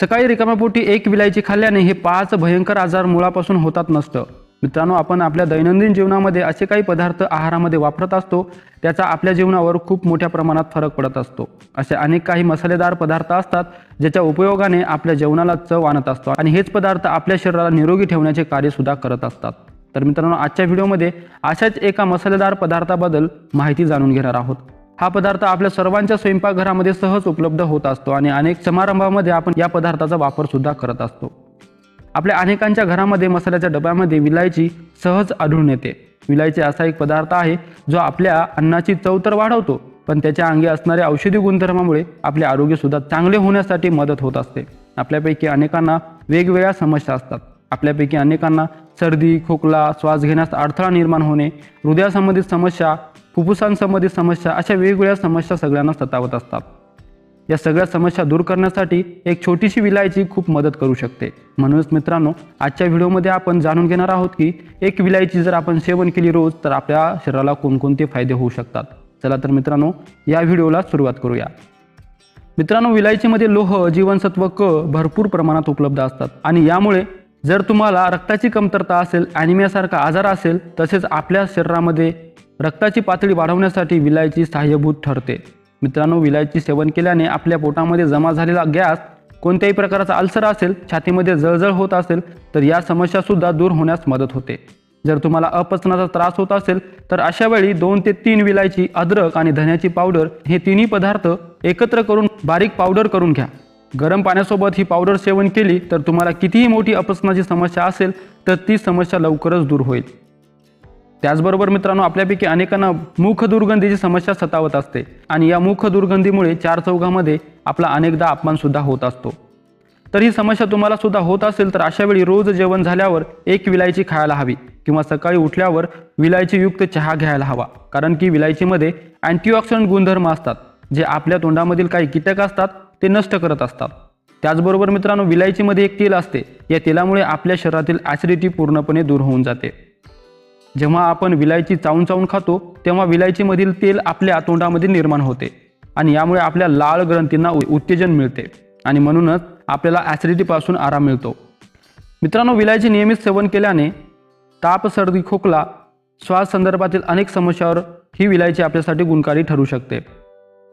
सकाळी रिकाम्यापोटी एक विलायची खाल्ल्याने हे पाच भयंकर आजार मुळापासून होतात नसतं मित्रांनो आपण आपल्या दैनंदिन जीवनामध्ये असे काही पदार्थ आहारामध्ये वापरत असतो त्याचा आपल्या जीवनावर खूप मोठ्या प्रमाणात फरक पडत असतो. असे अनेक काही मसालेदार पदार्थ असतात ज्याच्या उपयोगाने आपल्या जेवणाला चव आणत असतो आणि हेच पदार्थ आपल्या शरीराला निरोगी ठेवण्याचे कार्यसुद्धा करत असतात. तर मित्रांनो आजच्या व्हिडिओमध्ये अशाच एका मसालेदार पदार्थाबद्दल माहिती जाणून घेणार आहोत. हा पदार्थ आपल्या सर्वांच्या स्वयंपाकघरामध्ये सहज उपलब्ध होत असतो आणि अनेक समारंभामध्ये आपण या पदार्थाचा वापर सुद्धा करत असतो. आपल्या अनेकांच्या घरामध्ये मसाल्याच्या डब्यामध्ये विलायची सहज आढळून येते. विलायची असा एक पदार्थ आहे जो आपल्या अन्नाची चव तर वाढवतो पण त्याच्या अंगी असणाऱ्या औषधी गुणधर्मामुळे आपले आरोग्य सुद्धा चांगले होण्यासाठी मदत होत असते. आपल्यापैकी अनेकांना वेगवेगळ्या समस्या असतात. आपल्यापैकी अनेकांना सर्दी खोकला श्वास घेण्यास अडथळा निर्माण होणे हृदयासंबंधित समस्या फुफ्फुसांसंबंधित समस्या अशा वेगवेगळ्या समस्या सगळ्यांना सतावत असतात. या सगळ्या समस्या दूर करण्यासाठी एक छोटीशी विलायची खूप मदत करू शकते. म्हणूनच मित्रांनो आजच्या व्हिडिओमध्ये आपण जाणून घेणार आहोत की एक विलायची जर आपण सेवन केली रोज तर आपल्या शरीराला कोणकोणते फायदे होऊ शकतात? चला तर मित्रांनो या व्हिडिओला सुरुवात करूया. मित्रांनो विलायचीमध्ये लोह जीवनसत्व क भरपूर प्रमाणात उपलब्ध असतात. आणि यामुळे जर तुम्हाला रक्ताची कमतरता असेल ॲनिमियासारखा आजार असेल तसेच आपल्या शरीरामध्ये रक्ताची पातळी वाढवण्यासाठी विलायची सहाय्यभूत ठरते. मित्रांनो विलायची सेवन केल्याने आपल्या पोटामध्ये जमा झालेला गॅस कोणत्याही प्रकारचा अल्सर असेल छातीमध्ये जळजळ होत असेल तर या समस्यासुद्धा दूर होण्यास मदत होते. जर तुम्हाला अपचनाचा त्रास होत असेल तर अशा वेळी दोन ते तीन विलायची अद्रक आणि धन्याची पावडर हे तिन्ही पदार्थ एकत्र करून बारीक पावडर करून घ्या. गरम पाण्यासोबत ही पावडर सेवन केली तर तुम्हाला कितीही मोठी अपचनाची समस्या असेल तर ती समस्या लवकरच दूर होईल. त्याचबरोबर मित्रांनो आपल्यापैकी अनेकांना मुख दुर्गंधीची समस्या सतावत असते आणि या मुख दुर्गंधीमुळे चार चौघामध्ये आपला अनेकदा अपमान सुद्धा होत असतो. तर ही समस्या तुम्हाला सुद्धा होत असेल तर अशा वेळी रोज जेवण झाल्यावर एक विलायची खायला हवी किंवा सकाळी उठल्यावर विलायची युक्त चहा घ्यायला हवा. कारण की विलायचीमध्ये अँटीऑक्सिडंट गुणधर्म असतात जे आपल्या तोंडामधील काही कीटक असतात ते नष्ट करत असतात. त्याचबरोबर मित्रांनो विलायचीमध्ये एक तेल असते. या तेलामुळे आपल्या शरीरातील ॲसिडिटी पूर्णपणे दूर होऊन जाते. जेव्हा आपण विलायची चावून चावून खातो तेव्हा विलायचीमधील तेल आपल्या तोंडामध्ये निर्माण होते आणि यामुळे आपल्या लाळ ग्रंथींना उ- उत्तेजन मिळते आणि म्हणूनच आपल्याला ॲसिडिटीपासून आराम मिळतो. मित्रांनो विलायची नियमित सेवन केल्याने ताप सर्दी खोकला श्वास संदर्भातील अनेक समस्यावर ही विलायची आपल्यासाठी गुणकारी ठरू शकते.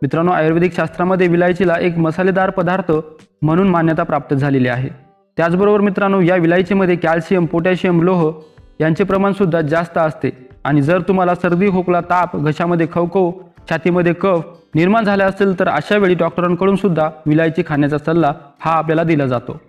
मित्रांनो आयुर्वेदिक शास्त्रामध्ये विलायचीला एक मसालेदार पदार्थ म्हणून मान्यता प्राप्त झालेली आहे. त्याचबरोबर मित्रांनो या विलायचीमध्ये कॅल्शियम पोटॅशियम लोह यांचे प्रमाणसुद्धा जास्त असते. आणि जर तुम्हाला सर्दी खोकला ताप घशामध्ये खवखव छातीमध्ये कफ निर्माण झाले असेल तर अशा वेळी डॉक्टरांकडून सुद्धा विलायची खाण्याचा सल्ला हा आपल्याला दिला जातो.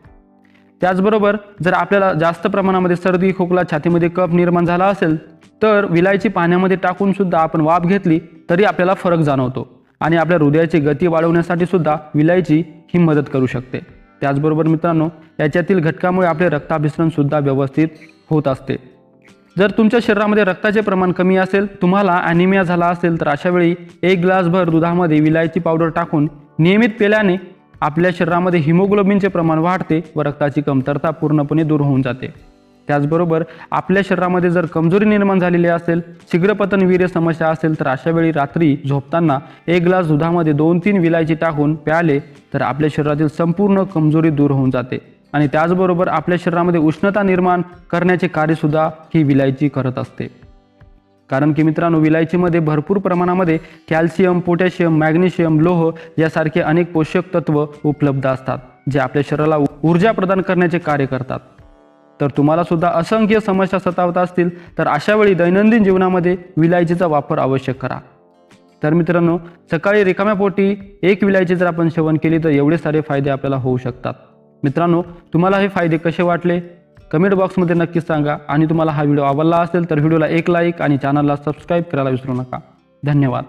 त्याचबरोबर जर आपल्याला जास्त प्रमाणामध्ये सर्दी खोकला छातीमध्ये कफ निर्माण झाला असेल तर विलायची पाण्यामध्ये टाकून सुद्धा आपण वाफ घेतली तरी आपल्याला फरक जाणवतो. आणि आपल्या हृदयाची गती वाढवण्यासाठी सुद्धा विलायची ही मदत करू शकते. त्याचबरोबर मित्रांनो याच्यातील घटकामुळे आपले रक्ताभिसरण सुद्धा व्यवस्थित होत असते. जर तुमच्या शरीरामध्ये रक्ताचे प्रमाण कमी असेल तुम्हाला ॲनिमिया झाला असेल तर अशा वेळी एक ग्लासभर दुधामध्ये विलायची पावडर टाकून नियमित पेल्याने आपल्या शरीरामध्ये हिमोग्लोबिनचे प्रमाण वाढते व रक्ताची कमतरता पूर्णपणे दूर होऊन जाते. त्याचबरोबर आपल्या शरीरामध्ये जर कमजोरी निर्माण झालेली असेल शीघ्रपतन वीर्य समस्या असेल तर अशा वेळी रात्री झोपताना एक ग्लास दुधामध्ये दोन तीन विलायची टाकून प्याले तर आपल्या शरीरातील संपूर्ण कमजोरी दूर होऊन जाते. आणि त्याचबरोबर आपल्या शरीरामध्ये उष्णता निर्माण करण्याचे कार्यसुद्धा ही विलायची करत असते. कारण की मित्रांनो विलायचीमध्ये भरपूर प्रमाणामध्ये कॅल्शियम पोटॅशियम मॅग्नेशियम लोह यासारखे अनेक पोषक तत्व उपलब्ध असतात जे आपल्या शरीराला ऊर्जा प्रदान करण्याचे कार्य करतात. तर तुम्हाला सुद्धा असंख्य समस्या सतावत असतील तर अशावेळी दैनंदिन जीवनामध्ये विलायचीचा वापर आवश्यक करा. तर मित्रांनो सकाळी रिकाम्या पोटी एक विलायची जर आपण सेवन केली तर एवढे सारे फायदे आपल्याला होऊ शकतात. मित्रांनो तुम्हाला हे फायदे कसे वाटले? कमेंट बॉक्समध्ये नक्कीच सांगा. आणि तुम्हाला हा व्हिडिओ आवडला असेल तर व्हिडिओला एक लाईक आणि चॅनलला सबस्क्राईब करायला विसरू नका. धन्यवाद.